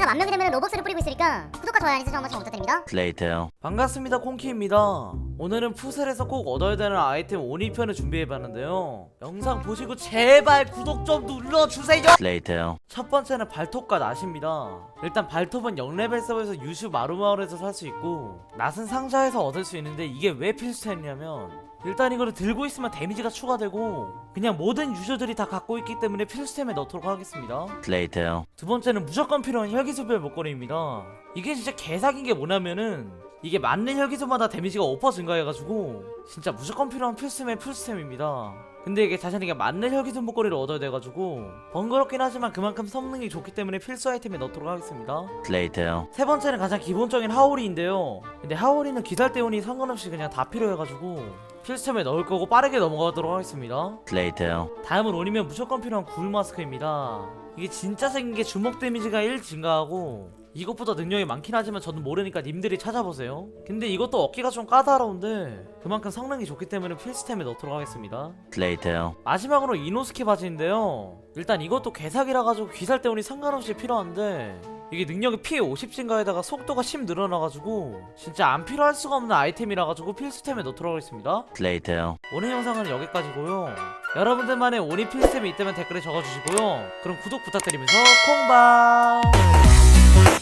구독자가 만 명이 되면 로벅스를 뿌리고 있으니까 구독과 좋아요 알림 설정 한번 잘 부탁드립니다. Later. 반갑습니다 콩키입니다 오늘은 푸셀에서 꼭 얻어야 되는 아이템 온이편을 준비해봤는데요 영상 보시고 제발 구독 좀 눌러주세요 Later. 첫 번째는 발톱과 낫입니다 일단 발톱은 0레벨 서버에서 유슈 마루마을에서 살 수 있고 낫은 상자에서 얻을 수 있는데 이게 왜 필수템이냐면 일단 이거를 들고 있으면 데미지가 추가되고 그냥 모든 유저들이 다 갖고 있기 때문에 필수템에 넣도록 하겠습니다 Later. 두 번째는 무조건 필요한 혈기수별 목걸이입니다. 이게 진짜 개사긴 게 뭐냐면은 이게 맞는 혈기수마다 데미지가 5% 증가해가지고 진짜 무조건 필요한 필수템의 필수템입니다. 근데 이게 자신에게 맞는 혈기수 목걸이를 얻어야 돼가지고 번거롭긴 하지만 그만큼 성능이 좋기 때문에 필수 아이템에 넣도록 하겠습니다. Later. 세 번째는 가장 기본적인 하오리인데요. 근데 하오리는 기살 때운이 상관없이 그냥 다 필요해가지고 필수템에 넣을 거고 빠르게 넘어가도록 하겠습니다. Later. 다음은 온이면 무조건 필요한 굴 마스크입니다. 이게 진짜 생긴 게 주먹 데미지가 1 증가하고 이것보다 능력이 많긴 하지만 저는 모르니까 님들이 찾아보세요. 근데 이것도 얻기가 좀 까다로운데 그만큼 성능이 좋기 때문에 필수템에 넣도록 하겠습니다. Later. 마지막으로 이노스케 바지인데요. 일단 이것도 개사기라 가지고 귀살 때문이 상관없이 필요한데 이게 능력이 피해 50 증가에다가 속도가 10 늘어나가지고 진짜 안 필요할 수가 없는 아이템이라 가지고 필수템에 넣도록 하겠습니다. Later. 오늘 영상은 여기까지고요. 여러분들만의 오니 필수템이 있다면 댓글에 적어주시고요. 그럼 구독 부탁드리면서 콩방!